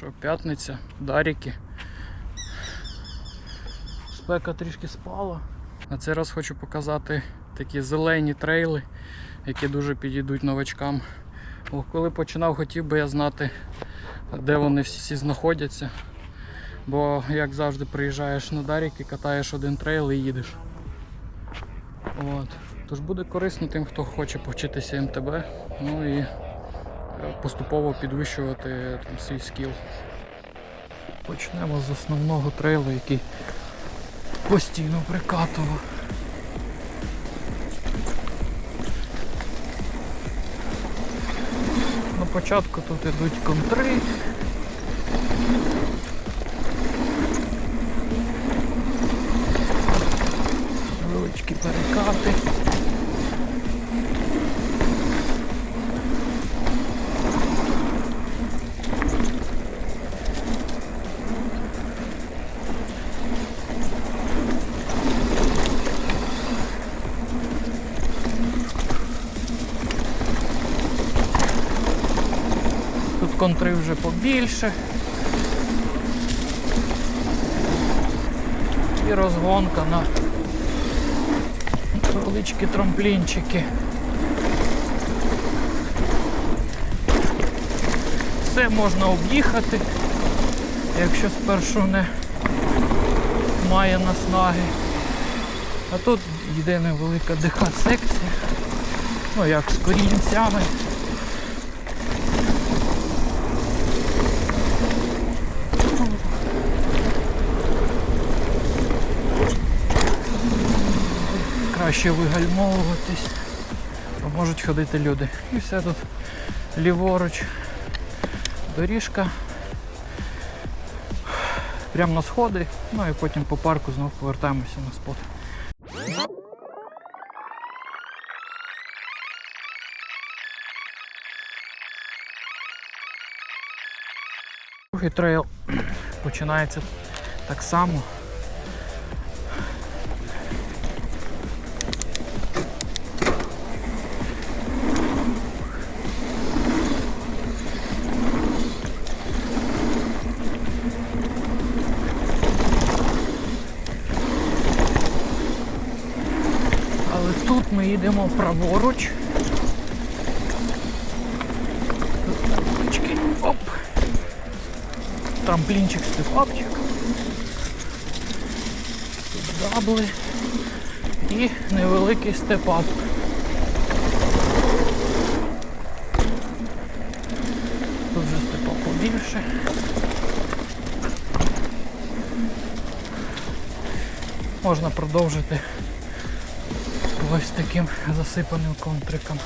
Що п'ятниця, Даріки. Спека трішки спала. На цей раз хочу показати такі зелені трейли, які дуже підійдуть новачкам. Бо коли починав, хотів би я знати, де вони всі знаходяться. Бо як завжди приїжджаєш на Даріки, катаєш один трейл і їдеш. От. Тож буде корисно тим, хто хоче повчитися МТБ, ну і поступово підвищувати там, свій скіл. Почнемо з основного трейлу, який постійно прикатував. На початку тут ідуть контри. Контри вже побільше. І розгонка на невеличкі трамплінчики. Все можна об'їхати, якщо спершу не має наснаги. А тут йде невелика ДХ-секція, ну як з корінцями. Краще вигальмовуватись, бо можуть ходити люди. І все тут ліворуч, доріжка, прямо на сходи, ну і потім по парку знову повертаємося на спот. Другий трейл починається так само. Ми йдемо праворуч. Оп. Трамплінчик степапчик. Тут дабли. І невеликий степап. Тут вже степап побільше. Можна продовжити ось таким засипаним контриком.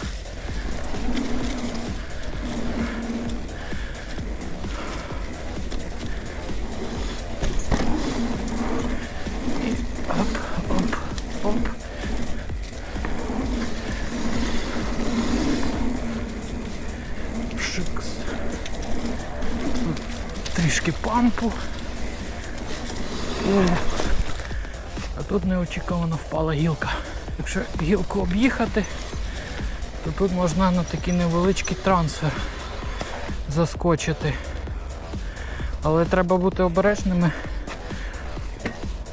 Трішки пампу. О, а тут неочікувано впала гілка. Якщо гілку об'їхати, то тут можна на такий невеличкий трансфер заскочити. Але треба бути обережними,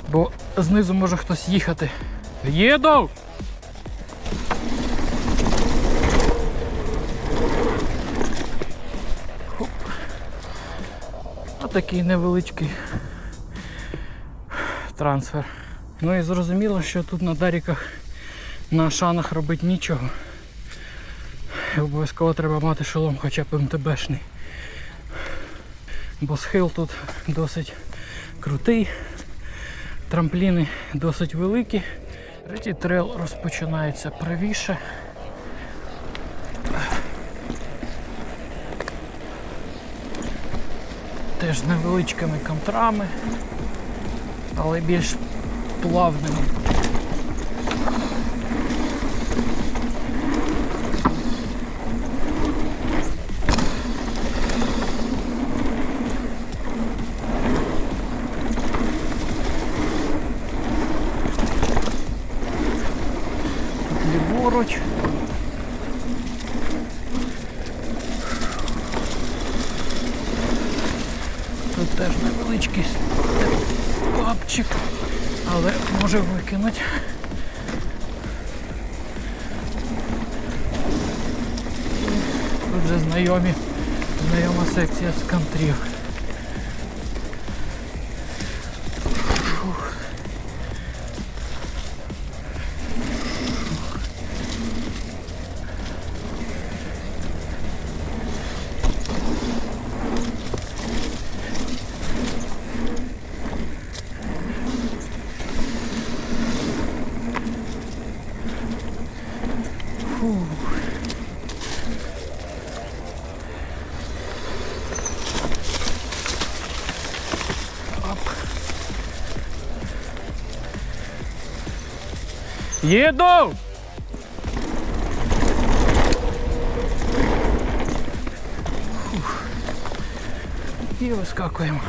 бо знизу може хтось їхати. Їду! Отакий невеличкий трансфер. Ну і зрозуміло, що тут на даріках на шанах робити нічого. Обов'язково треба мати шолом хоча б МТБшний. Бо схил тут досить крутий, трампліни досить великі. Третій трейл розпочинається правіше. Теж невеличкими контрами, але більш плавними. Тут ліворуч. Тут теж невеличкий папчик, але може викинути. Тут вже знайомі, знайома секція з кантрів. Їду! І вискакуємо.